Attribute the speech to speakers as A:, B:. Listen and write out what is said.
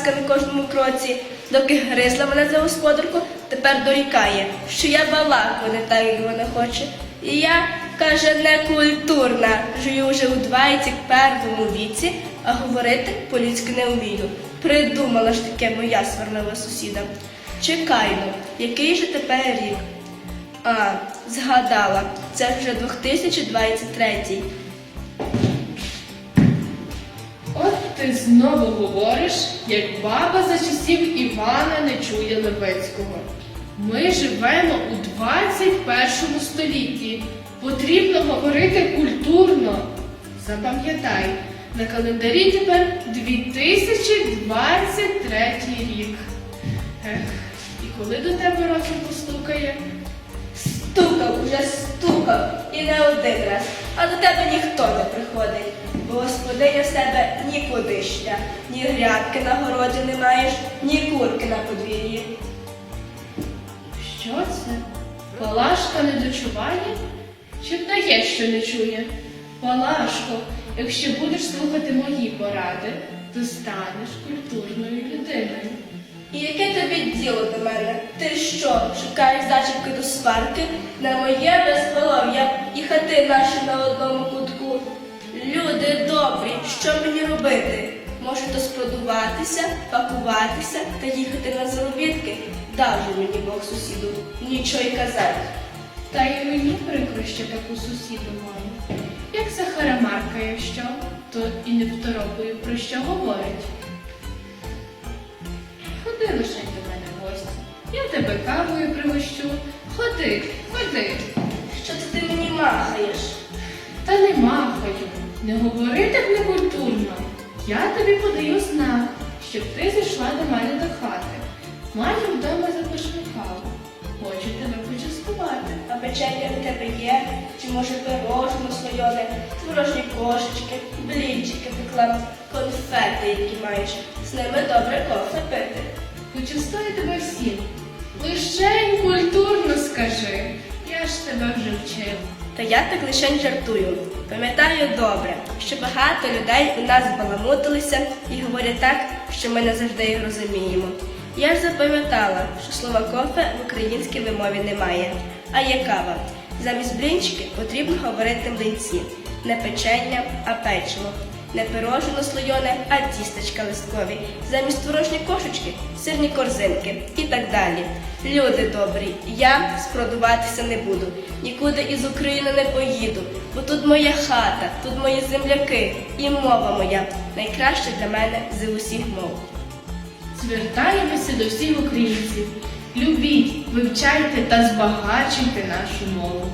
A: Параска на кожному кроці, доки гризла мене за господарку, тепер дорікає, що я балаку не так, як вона хоче. І я, каже, не культурна, жую вже у 21 віці, а говорити по-людськи не вмію. Придумала ж таке моя сварлива сусіда. Чекайно, який же тепер рік? А, згадала, це вже 2023.
B: Ти знову говориш, як баба за часів Івана не чує Левицького. Ми живемо у 21 столітті. Потрібно говорити культурно. Запам'ятай, на календарі тепер 2023 рік. Ех, і коли до тебе розум постукає?
A: Стукав, уже стукав, і не один раз, а до тебе ніхто не приходить. Бо господиня з тебе нікудишня, ні грядки на городі не маєш, ні курки на подвір'ї.
B: Що це? Палашка не дочуває? Чи вдає, що не чує? Палашко, якщо будеш слухати мої поради, то станеш культурною людиною.
A: І яке тобі діло до мене? Ти що, шукаєш зачіпки до сварки? На моє безголов'я і хати наші на одному кутку. Люди добрі, що мені робити? Можу то спродуватися, пакуватися та їхати на заробітки. Дав же мені Бог сусіду, нічого й казати.
B: Та й мені прикро, що таку сусіду маю. Як Захара маркає що, то і не второпаю, про що говорить. Ходи лише до мене в гості. Я тебе кавою пригощу. Ходи, ходи.
A: Що це ти мені махаєш?
B: Та не махаю, не говори так некультурно. Я тобі подаю знак, щоб ти зайшла до мене до хати. Маю вдома запашну каву. Хочу тебе почастувати.
A: А печення в тебе є? Чи може пирожно слойоне, творожні кошечки, блінчики пекла, конфети, які маєш. З ними добре кофе пити.
B: Почастую тебе всім. Лишень культурно скажи. Ж тебе вже вчив.
A: Та я так лише жартую. Пам'ятаю добре, що багато людей у нас баламутилися і говорять так, що ми не завжди їх розуміємо. Я ж запам'ятала, що слова кофе в українській вимові немає, а є кава. Замість блінчики потрібно говорити млинці. Не печення, а печиво. Не пирожено слойоне, а тістечка листкові. Замість творожні кошечки сирні корзинки і так далі. Люди добрі, я спродуватися не буду. Нікуди із України не поїду, бо тут моя хата, тут мої земляки і мова моя найкраща для мене з усіх мов.
B: Звертаємося до всіх українців. Любіть, вивчайте та збагачуйте нашу мову.